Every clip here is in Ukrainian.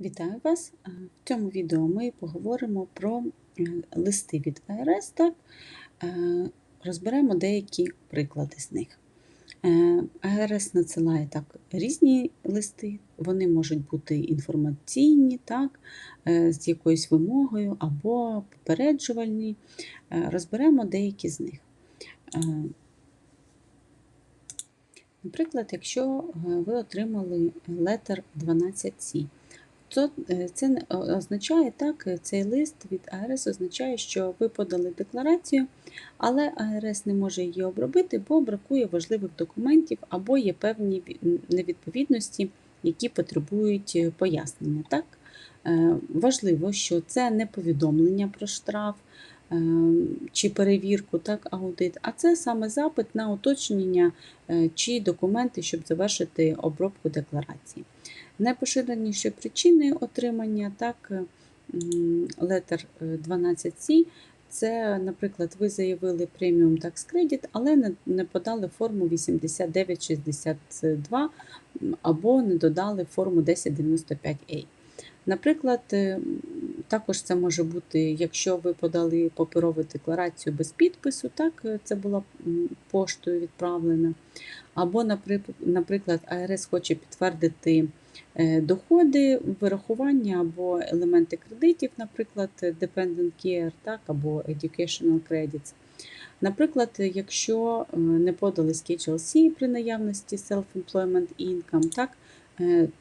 Вітаю вас! В цьому відео ми поговоримо про листи від АРС, так? Розберемо деякі приклади з них. Е, АРС надсилає так різні листи, вони можуть бути інформаційні, так? е, з якоюсь вимогою або попереджувальні. Е, Розберемо деякі з них. Наприклад, якщо ви отримали летер 12C, то е, це не- означає так, е, цей лист від АРС означає, що ви подали декларацію, але АРС не може її обробити, бо бракує важливих документів або є певні невідповідності, які потребують е, пояснення. Так? Важливо, що це не повідомлення про штраф чи перевірку, так, аудит, а це саме запит на уточнення е, чи документи, щоб завершити обробку декларації. Найпоширеніші причини отримання так, м, летер е, 12C це, наприклад, ви заявили преміум Tax Credit, але не подали форму 8962 або не додали форму 1095A. Наприклад, е, також це може бути, якщо ви подали паперову декларацію без підпису, так е, це була поштою відправлена. Або, наприк- наприклад, АРС хоче підтвердити е, доходи, вирахування або елементи кредитів, наприклад, Dependent Care, так, або Educational Credits. Наприклад, якщо не подали Schedule C при наявності Self-Employment Income, так,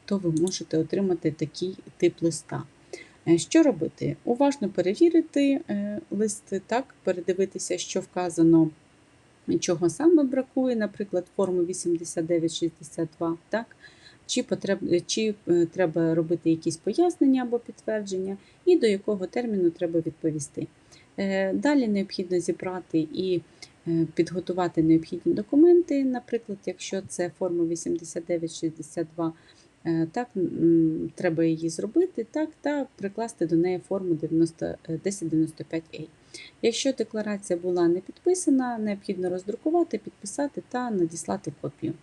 то ви можете отримати такий тип листа. Е, Що робити? Уважно перевірити е, листи, так, передивитися, що вказано, чого саме бракує, наприклад, форму 8962, так, чи, потреб, чи е, треба робити якісь пояснення або підтвердження, і до якого терміну треба відповісти. Е, Далі необхідно зібрати і е, підготувати необхідні документи, наприклад, якщо це форма 8962, е, так, треба її зробити так, та прикласти до неї форму 90, е, 1095A. Якщо декларація була не підписана, необхідно роздрукувати, підписати та надіслати копію.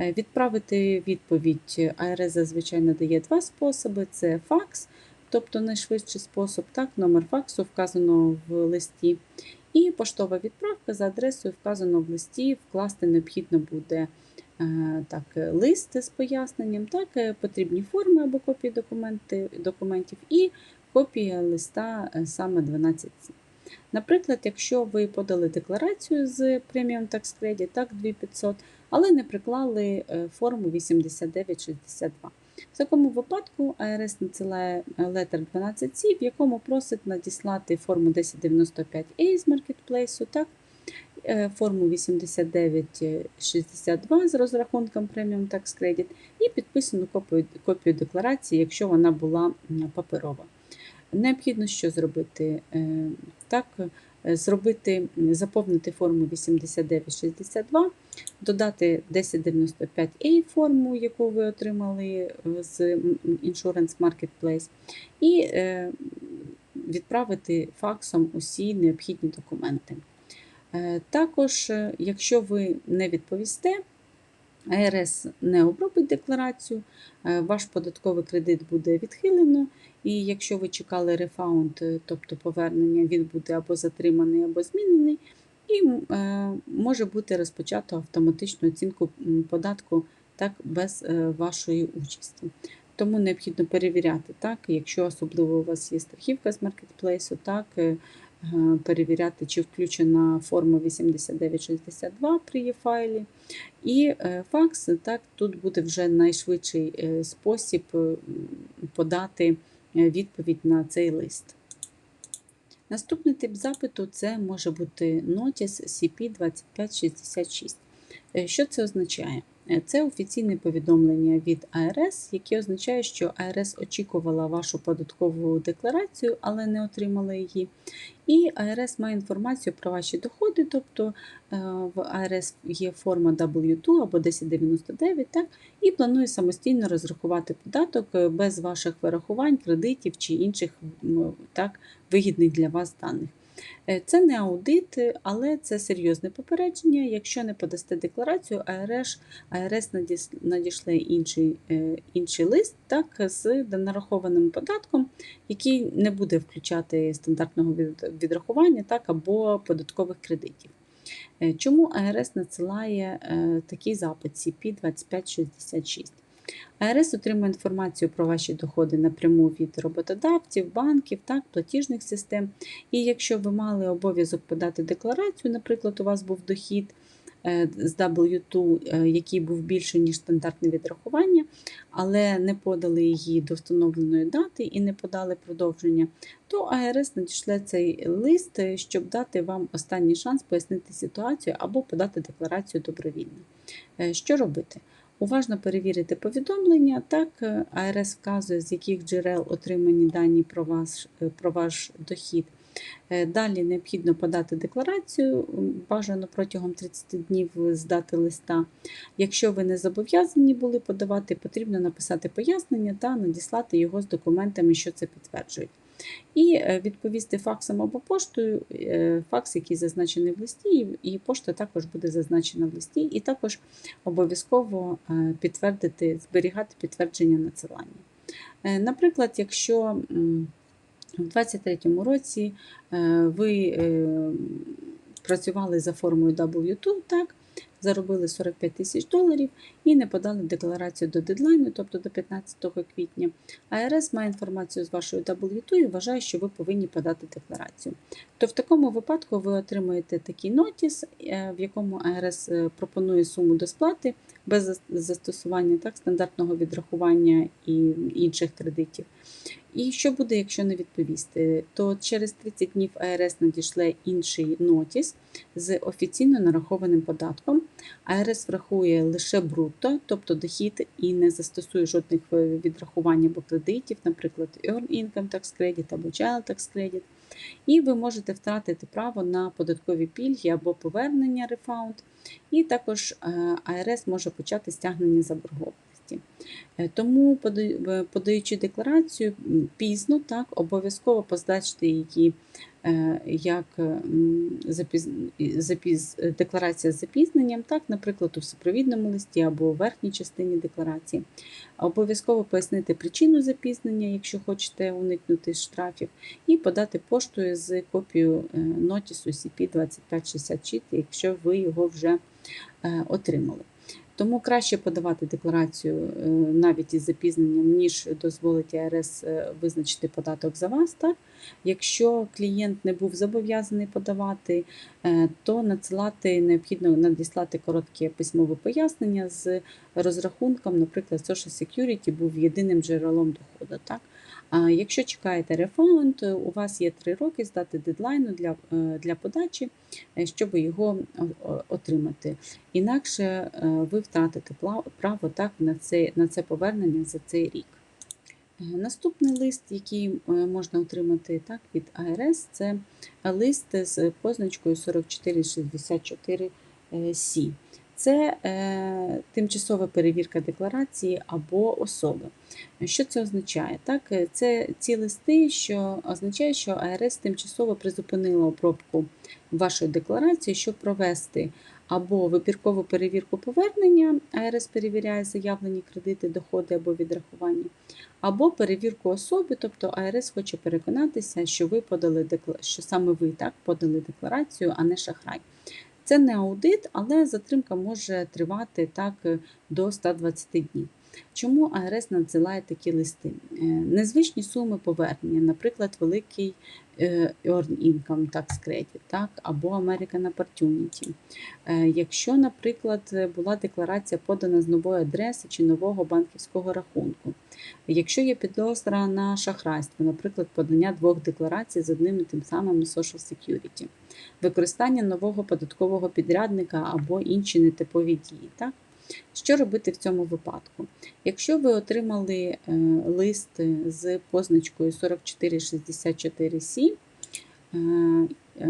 Е, Відправити відповідь АРС зазвичай надає два способи: це факс, тобто найшвидший спосіб, так, номер факсу вказано в листі, і поштова відправка за адресою вказано в листі, вкласти необхідно буде е, так, лист з поясненням, так, е, потрібні форми або копії документів і копія листа е, саме 12 Наприклад, якщо ви подали декларацію з Premium Tax Credit, так, 2500, але не приклали форму 8962. В такому випадку АРС надсилає е, летер 12C, в якому просить надіслати форму 1095A з маркетплейсу, так, е, форму 8962 з розрахунком Premium Tax Credit і підписану копію, копію декларації, якщо вона була паперова. Необхідно що зробити? Е, Так, зробити, заповнити форму 8962, додати 1095A форму, яку ви отримали е, з Insurance Marketplace, і е, відправити факсом усі необхідні документи. Е, Також, е, якщо ви не відповісте, АРС не обробить декларацію, е, ваш податковий кредит буде відхилено, і якщо ви чекали рефаунд, е, тобто повернення, він буде або затриманий, або змінений, і е, може бути розпочато автоматичну оцінку податку так, без вашої участі. Тому необхідно перевіряти, так, якщо особливо у вас є страхівка з маркетплейсу, так, перевіряти, чи включена форма 8962 при є-файлі. І е, факс, так, тут буде вже найшвидший е, спосіб е, подати е, відповідь на цей лист. Наступний тип запиту це може бути Notice CP2566. Е, Що це означає? Е, Це офіційне повідомлення від АРС, яке означає, що АРС очікувала вашу податкову декларацію, але не отримала її. І АРС має інформацію про ваші доходи, тобто е, в АРС є форма W2 або 1099, так, і планує самостійно розрахувати податок е, без ваших вирахувань, кредитів чи інших так, вигідних для вас даних. Е, Це не аудит, е, але це серйозне попередження. Якщо не подасте декларацію, АРС, АРС надішле інший, е, інший лист так, з нарахованим податком, який не буде включати стандартного відрахування так, або податкових кредитів. Чому АРС надсилає такий запит CP2566? АРС отримує інформацію про ваші доходи напряму від роботодавців, банків, так, платіжних систем. І якщо ви мали обов'язок подати декларацію, наприклад, у вас був дохід е, з W2, е, який був більше, ніж стандартне відрахування, але не подали її до встановленої дати і не подали продовження, то АРС надішле цей лист, е, щоб дати вам останній шанс пояснити ситуацію або подати декларацію добровільно. Що робити? Уважно перевірити повідомлення. Так, е, АРС вказує, з яких джерел отримані дані про ваш, е, про ваш дохід. Е, Далі необхідно подати декларацію, бажано протягом 30 днів з дати листа. Якщо ви не зобов'язані були подавати, потрібно написати пояснення та надіслати його з документами, що це підтверджують. І е, відповісти факсом або поштою, е, факс, який зазначений в листі, і- пошта також буде зазначена в листі, і також обов'язково е, підтвердити, зберігати підтвердження надсилання. Наприклад, якщо в 2023 році ви е, працювали за формою W2, так, заробили 45 тисяч доларів і не подали декларацію до дедлайну, тобто до 15 квітня, АРС має інформацію з вашої W2 і вважає, що ви повинні подати декларацію. То в такому випадку ви отримаєте такий нотіс, е, в якому АРС е, пропонує суму до сплати без застосування так, стандартного відрахування і інших кредитів. І що буде, якщо не відповісти? То через 30 днів АРС надішле інший нотіс з офіційно нарахованим податком. АРС врахує лише брутто, тобто дохід, і не застосує жодних е, відрахувань або кредитів, наприклад, Earn Income Tax Credit або Child Tax Credit. І ви можете втратити право на податкові пільги або повернення рефаунд. І також е, АРС може почати стягнення заборгованості. Е, Тому, подаючи декларацію пізно, так, обов'язково позначте її е, як запіз... запіз... е, декларація з запізненням, так, наприклад, у супровідному листі або у верхній частині декларації. Обов'язково пояснити причину запізнення, якщо хочете уникнути штрафів, і подати поштою з копією нотісу CP2566, якщо ви його вже отримали. Тому краще подавати декларацію е, навіть із запізненням, ніж дозволить АРС е, визначити податок за вас. Так? Якщо клієнт не був зобов'язаний подавати, е, то надсилати необхідно надіслати коротке письмове пояснення з розрахунком, наприклад, Social Security був єдиним джерелом доходу. Так? Якщо чекаєте рефаунд, у вас є 3 роки здати дедлайну для, е, для подачі, е, щоб його отримати. Інакше е, ви втратите право так, на, це, на це повернення за цей рік. Е, Наступний лист, який е, можна отримати так, від АРС, це лист з позначкою 4464C. Це е, тимчасова перевірка декларації або особи. Що це означає? Так, е, це ці листи, що означає, що АРС тимчасово призупинила обробку вашої декларації, щоб провести або вибіркову перевірку повернення, АРС перевіряє заявлені кредити, доходи або відрахування, або перевірку особи, тобто АРС хоче переконатися, що ви подали що саме ви так подали декларацію, а не шахрай. Це не аудит, але затримка може тривати так до 120 днів. Чому АРС надсилає такі листи? Е, Незвичні суми повернення, наприклад, великий е, Earn Income Tax Credit, так, або American Opportunity. Е, Якщо, наприклад, була декларація подана з нової адреси чи нового банківського рахунку. Якщо є підозра на шахрайство, наприклад, подання двох декларацій з одним і тим самим Social Security, використання нового податкового підрядника або інші нетипові дії. Так? Що робити в цьому випадку? Якщо ви отримали е, лист з позначкою 4464C, е, е,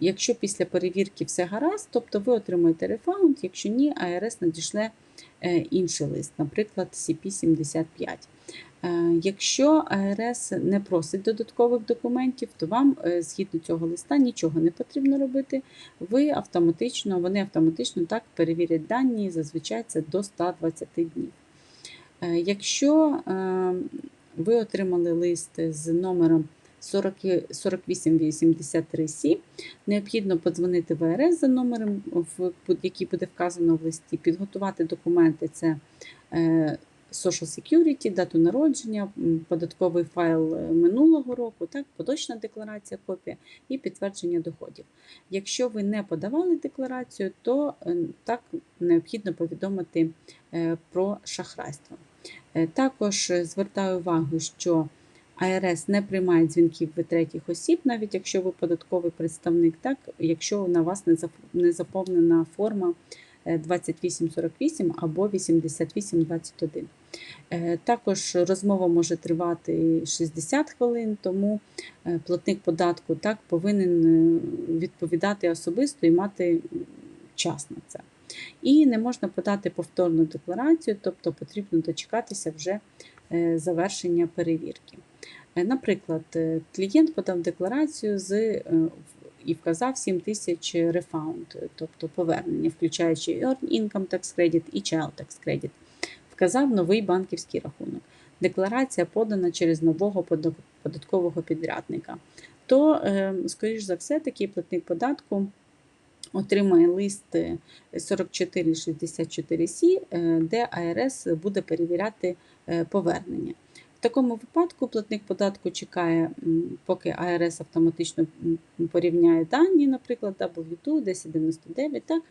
якщо після перевірки все гаразд, тобто ви отримаєте рефаунд, якщо ні, АРС надішле інший лист, наприклад, CP75. Е, Якщо АРС не просить додаткових документів, то вам е, згідно цього листа нічого не потрібно робити. Ви автоматично, вони автоматично так перевірять дані, зазвичай це до 120 днів. Е, Якщо ви отримали лист з номером 40 4883 Сі, необхідно подзвонити в АРС за номером, який буде вказано в листі, підготувати документи. Це Social Security, дату народження, податковий файл е, минулого року, так, поточна декларація, копія і підтвердження доходів. Якщо ви не подавали декларацію, то е, так необхідно повідомити е, про шахрайство. Також звертаю увагу, що АРС не приймає дзвінків від третіх осіб, навіть якщо ви податковий представник, так, якщо на вас не заповнена форма е, 2848 або 8821. Е, Також розмова може тривати 60 хвилин, тому е, платник податку так повинен е, відповідати особисто і мати час на це. І не можна подати повторну декларацію, тобто потрібно дочекатися вже завершення перевірки. Наприклад, клієнт подав декларацію з, і вказав 7 тисяч е, тобто повернення, включаючи Earned Income Tax Credit і Child Tax Credit. Вказав новий банківський рахунок. Декларація подана через нового податкового підрядника. То, е, скоріш за все, такий платник податку отримає лист е, 4464 Сі, е, де АРС буде перевіряти е, повернення. В такому випадку платник податку чекає, поки АРС автоматично порівняє дані, наприклад, W2, 1099, так,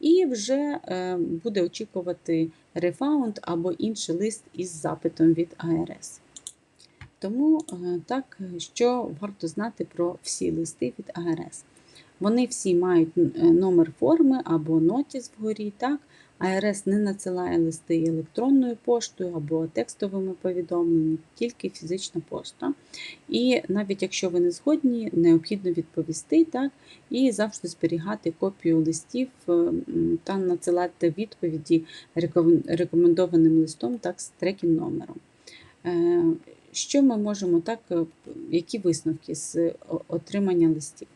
і вже е, буде очікувати рефаунд або інший лист із запитом від АРС. Тому е, так, що варто знати про всі листи від АРС. Вони всі мають е, номер форми або нотіс вгорі. Так? АРС не надсилає листи електронною поштою або текстовими повідомленнями, тільки фізична пошта. І навіть якщо ви не згодні, необхідно відповісти так? і завжди зберігати копію листів е, та надсилати відповіді рекомендованим листом так, з трекінг номером. Е, Що ми можемо так, е, які висновки з отримання листів?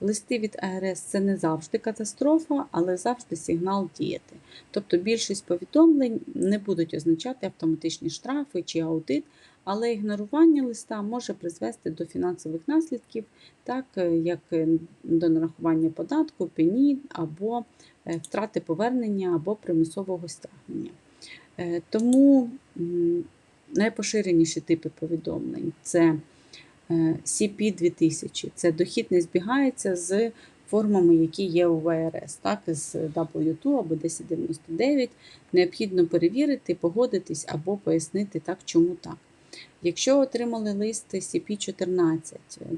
Листи від АРС це не завжди катастрофа, але завжди сигнал діяти. Тобто більшість повідомлень не будуть означати автоматичні штрафи чи аудит, але ігнорування листа може призвести до фінансових наслідків, так е, як е, до нарахування податку, пені або е, втрати повернення або примусового стягнення. Тому найпоширеніші типи повідомлень це CP2000, це дохід не збігається з формами, які є у ВРС, так, з W2 або 1099. Необхідно перевірити, погодитись або пояснити так, чому так. Якщо отримали лист CP14,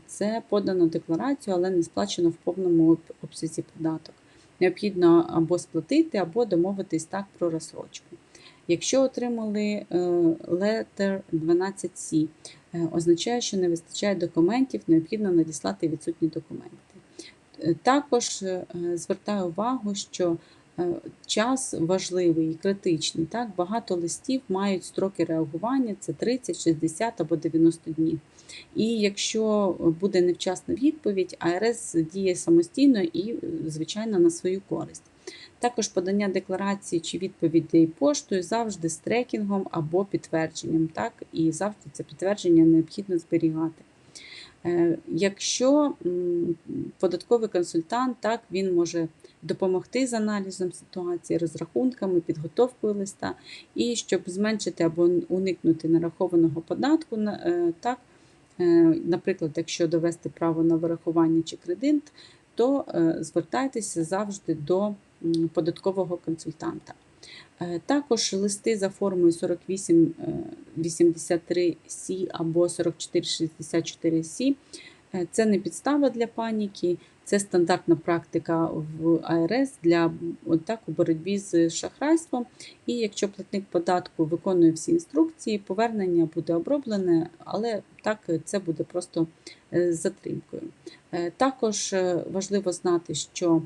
це подано декларацію, але не сплачено в повному обсязі податок. Необхідно або сплатити, або домовитись так про розсрочку. Якщо отримали е, letter 12C, е, означає, що не вистачає документів, необхідно надіслати відсутні документи. Е, Також е, звертаю увагу, що е, час важливий і критичний. Так? Багато листів мають строки реагування це 30, 60 або 90 днів. І якщо буде невчасна відповідь, АРС діє самостійно і, е, звичайно, на свою користь. Також подання декларації чи відповідей поштою завжди з трекінгом або підтвердженням. Так? І завжди це підтвердження необхідно зберігати. Е, Якщо податковий консультант, так, він може допомогти з аналізом ситуації, розрахунками, підготовкою листа, і щоб зменшити або уникнути нарахованого податку, е, так, е, наприклад, якщо довести право на вирахування чи кредит, то звертайтеся завжди до податкового консультанта. Е, Також листи за формою 4883 Сі або 4464 Сі е, це не підстава для паніки, це стандартна практика в АРС для так, у боротьбі з шахрайством. І якщо платник податку виконує всі інструкції, повернення буде оброблене, але так це буде просто е, затримкою. Е, Також е, важливо знати, що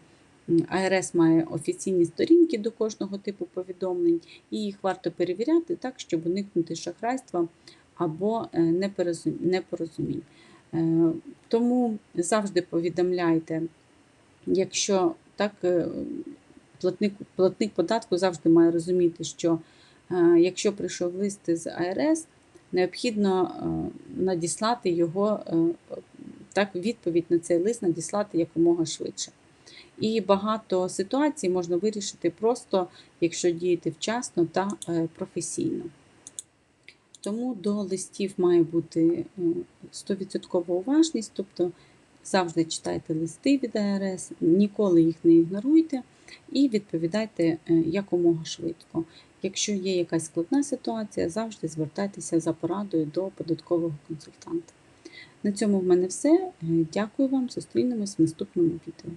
АРС має офіційні сторінки до кожного типу повідомлень, і їх варто перевіряти так, щоб уникнути шахрайства або е, непорозумінь. Е, Тому завжди повідомляйте, якщо так, е, платник, платник податку завжди має розуміти, що якщо прийшов лист з АРС, необхідно надіслати його, так, відповідь на цей лист надіслати якомога швидше. І багато ситуацій можна вирішити просто, якщо діяти вчасно та е, професійно. Тому до листів має бути е, 100% уважність, тобто завжди читайте листи від АРС, ніколи їх не ігноруйте і відповідайте е, якомога швидко. Якщо є якась складна ситуація, завжди звертайтеся за порадою до податкового консультанта. На цьому в мене все. Е, Дякую вам. Зустрінемось в наступному відео.